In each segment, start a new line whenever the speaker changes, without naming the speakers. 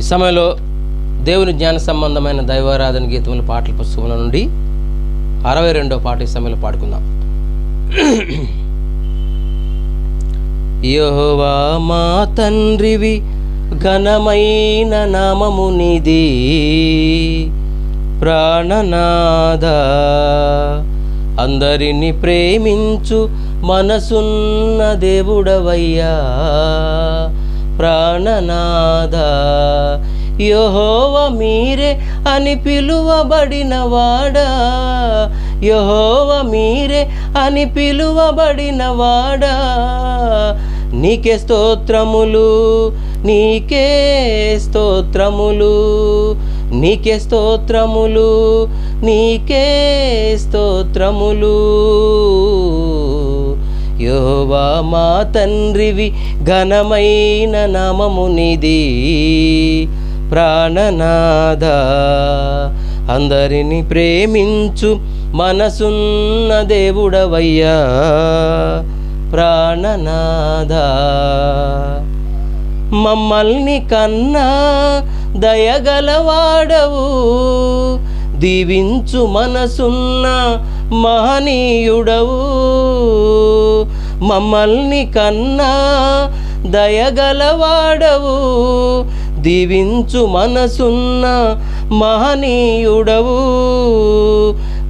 ఈ సమయంలో దేవుని జ్ఞాన సంబంధమైన దైవారాధన గీతముల పాటల పుస్తకముల నుండి అరవై రెండో పాట ఈ సమయంలో పాడుకుందాం. యహోవా మా తండ్రివి ఘనమైన నామమునిది ప్రాణనాద అందరిని ప్రేమించు మనసున్న దేవుడవయ్యా. ప్రాణనాథ. యహోవ మీరే అని పిలువబడిన వాడా. యహోవ మీరే అని పిలువబడిన వాడా. నీకే స్తోత్రములు నీకే స్తోత్రములు నీకే స్తోత్రములు నీకే స్తోత్రములు. యోవా మా తండ్రివి ఘనమైన నమమునిది ప్రాణనాథ అందరిని ప్రేమించు మనసున్న దేవుడవయ్యా. ప్రాణనాథ మమ్మల్ని కన్నా దయగలవాడవు. దీవించు మనసున్న మహనీయుడవు. మమ్మల్ని కన్నా దయగలవాడవు. దీవించు మనసున్న మహనీయుడవు.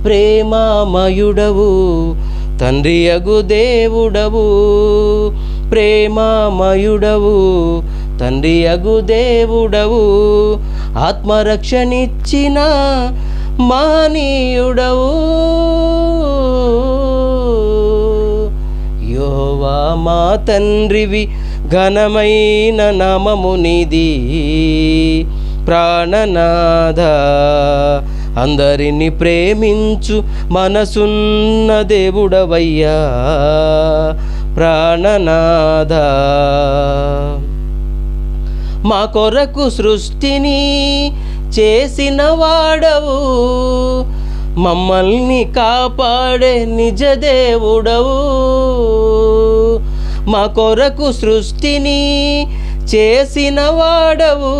ప్రేమామయుడవు. తండ్రియగు దేవుడవు. ప్రేమామయుడవు. తండ్రి అగు దేవుడవు. ఆత్మరక్షణిచ్చిన మహనీయుడవు. మా తండ్రివి ఘనమైన నమమునిది ప్రాణనాథ అందరిని ప్రేమించు మనసున్న దేవుడవయ్యా. ప్రాణనాథ మా కొరకు సృష్టిని చేసిన వాడవు. మమ్మల్ని కాపాడే నిజ దేవుడవు. మా కొరకు సృష్టిని చేసిన వాడవు.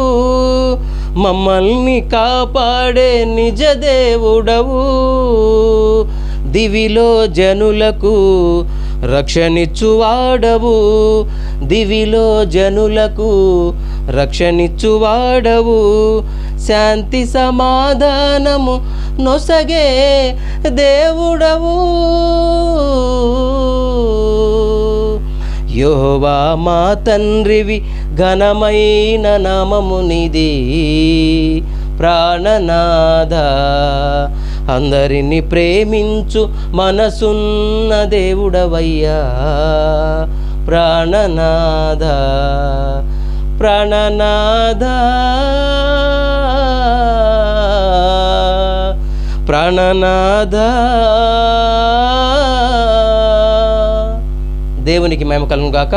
మమ్మల్ని కాపాడే నిజ దేవుడవు. దివిలో జనులకు రక్షణిచ్చువాడవు. దివిలో జనులకు రక్షణిచ్చువాడవు. శాంతి సమాధానము నొసగే దేవుడవు. యోవా మా తండ్రివి ఘనమైన నామమునిది ప్రాణనాథ. అందరిని ప్రేమించు మనసున్న దేవుడవయ్యా ప్రాణనాథ. ప్రాణనాథ. ప్రాణనాథ. దేవునికి మేము కలుగు గాక